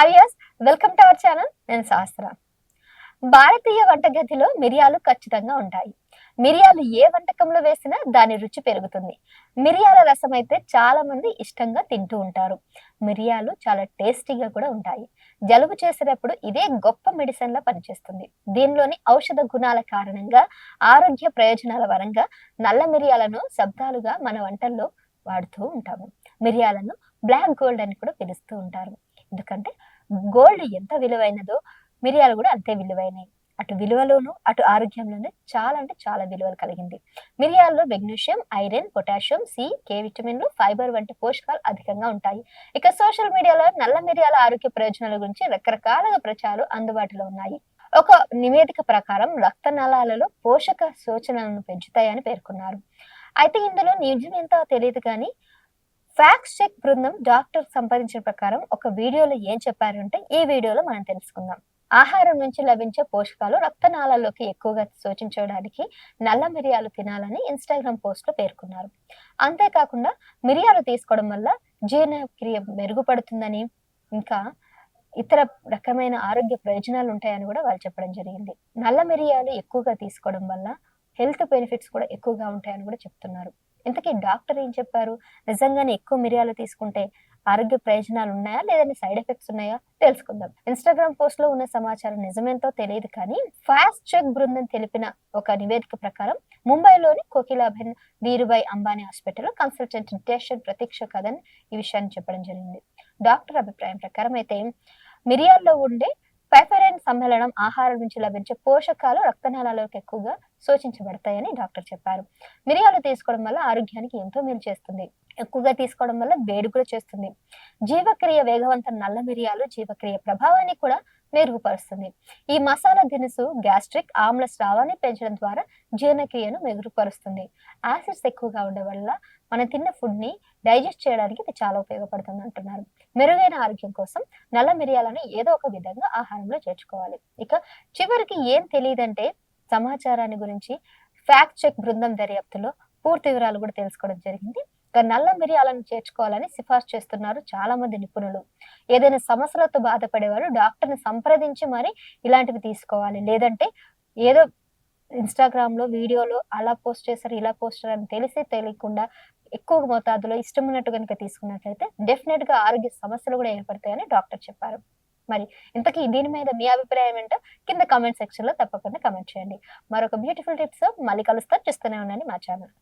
Alias welcome to our channel. నేను సహస్ర భారతీయ వంటగదిలో మిరియాలు ఖచ్చితంగా ఉంటాయి. మిరియాలు ఏ వంటకంలో వేసినా దాని రుచి పెరుగుతుంది. మిరియాల రసం అయితే చాలా మంది ఇష్టంగా తింటూ ఉంటారు. మిరియాలు చాలా టేస్టీగా కూడా ఉంటాయి. జలుబు చేసేటప్పుడు ఇదే గొప్ప మెడిసిన్ లా పనిచేస్తుంది. దీనిలోని ఔషధ గుణాల కారణంగా ఆరోగ్య ప్రయోజనాల వరంగా నల్ల మిరియాలను శబ్దాలుగా మన వంటల్లో వాడుతూ ఉంటాము. మిరియాలను బ్లాక్ గోల్డ్ అని కూడా పిలుస్తూ ఉంటారు. ఎందుకంటే గోల్డ్ ఎంత విలువైనదో మిరియాలు కూడా అంతే విలువైనవి అటు విలువలోను అటు ఆరోగ్యంలోనే చాలా అంటే చాలా విలువలు కలిగింది. మిరియాల్లో magnesium iron potassium C K విటమిన్లు ఫైబర్ వంటి పోషకాలు అధికంగా ఉంటాయి. ఇక సోషల్ మీడియాలో నల్ల మిరియాల ఆరోగ్య ప్రయోజనాల గురించి రకరకాలుగా ప్రచారాలు అందుబాటులో ఉన్నాయి. ఒక నివేదిక ప్రకారం రక్త నలాలలో పోషక సూచనలను పెంచుతాయని పేర్కొన్నారు. అయితే ఇందులో నిజం ఎంతో తెలియదు కానీ ఫ్యాక్స్ చెక్ బృందం డాక్టర్ సంపాదించిన ప్రకారం ఒక వీడియోలో ఏం చెప్పారంటే ఈ వీడియోలో మనం తెలుసుకుందాం. ఆహారం నుంచి లభించే పోషకాలు రక్తనాళాల్లోకి ఎక్కువగా సూచించడానికి నల్ల మిరియాలు తినాలని ఇన్స్టాగ్రామ్ పోస్ట్లో పేర్కొన్నారు. అంతేకాకుండా మిరియాలు తీసుకోవడం వల్ల జీర్ణక్రియ మెరుగుపడుతుందని ఇంకా ఇతర రకమైన ఆరోగ్య ప్రయోజనాలు ఉంటాయని కూడా వాళ్ళు చెప్పడం జరిగింది. నల్ల మిరియాలు ఎక్కువగా తీసుకోవడం వల్ల హెల్త్ బెనిఫిట్స్ కూడా ఎక్కువగా ఉంటాయని కూడా చెప్తున్నారు. ఇంతకీ డాక్టర్ ఏం చెప్పారు? నిజంగానే ఎక్కువ మిరియాలు తీసుకుంటే ఆరోగ్య ప్రయోజనాలు ఉన్నాయా? లేదంటే సైడ్ ఎఫెక్ట్స్ ఉన్నాయా? తెలుసుకుందాం. ఇన్స్టాగ్రామ్ పోస్ట్లో ఉన్న సమాచారం నిజమేంతో తెలియదు కానీ ఫాస్ట్ చెక్ బృందం తెలిపిన ఒక నివేదిక ప్రకారం ముంబైలోని కోకిలాబెన్ వీరుబాయ్ అంబానీ హాస్పిటల్లో కన్సల్టెంట్ డేషన్ ప్రతీక్ష కథన్ ఈ విషయాన్ని చెప్పడం జరిగింది. డాక్టర్ అభిప్రాయం ప్రకారం అయితే మిరియాల్లో ఉండే పైఫరైన్ సమ్మేళనం ఆహారం నుంచి లభించే పోషకాలు రక్తనాళాలకు ఎక్కువగా సూచించబడతాయని డాక్టర్ చెప్పారు. మిరియాలు తీసుకోవడం వల్ల ఆరోగ్యానికి ఎంతో మేలు చేస్తుంది. ఎక్కువగా తీసుకోవడం వల్ల వేడి కూడా చేస్తుంది. జీవక్రియ వేగవంతం నల్ల మిరియాలు జీవక్రియ ప్రభావాన్ని కూడా మెరుగుపరుస్తుంది. ఈ మసాలా దినుసు గ్యాస్ట్రిక్ ఆమ్ల స్రావాన్ని పెంచడం ద్వారా జీర్ణక్రియను మెరుగుపరుస్తుంది. యాసిడ్స్ ఎక్కువగా ఉండడం వల్ల మనం తిన్న ఫుడ్ని డైజెస్ట్ చేయడానికి ఇది చాలా ఉపయోగపడుతుంది అంటున్నారు. మెరుగైన ఆరోగ్యం కోసం నల్ల మిరియాలను ఏదో ఒక విధంగా ఆహారంలో చేర్చుకోవాలి. ఇక చివరికి ఏం తెలియదంటే సమాచారాన్ని గురించి ఫ్యాక్ట్ చెక్ బృందం దర్యాప్తులో పూర్తి వివరాలు కూడా తెలుసుకోవడం జరిగింది. ఇక నల్ల మిరియాలను చేర్చుకోవాలని సిఫార్సు చేస్తున్నారు చాలా మంది నిపుణులు. ఏదైనా సమస్యలతో బాధపడేవారు డాక్టర్ని సంప్రదించి మరి ఇలాంటివి తీసుకోవాలి. లేదంటే ఏదో ఇన్స్టాగ్రామ్లో వీడియోలో అలా పోస్ట్ చేస్తారు ఇలా పోస్ట్ అని తెలిసి తెలియకుండా ఎక్కువ మోతాదులో ఇష్టం ఉన్నట్టు కనుక తీసుకున్నట్లయితే డెఫినెట్గా ఆరోగ్య సమస్యలు కూడా ఏర్పడతాయని డాక్టర్ చెప్పారు. మరి ఇంతకీ దీని మీద మీ అభిప్రాయం ఏంటో కింద కామెంట్ సెక్షన్లో తప్పకుండా కామెంట్ చేయండి. మరొక బ్యూటిఫుల్ టిప్స్ మళ్ళీ కలుస్తా చూస్తూనే ఉండండి మా ఛానల్.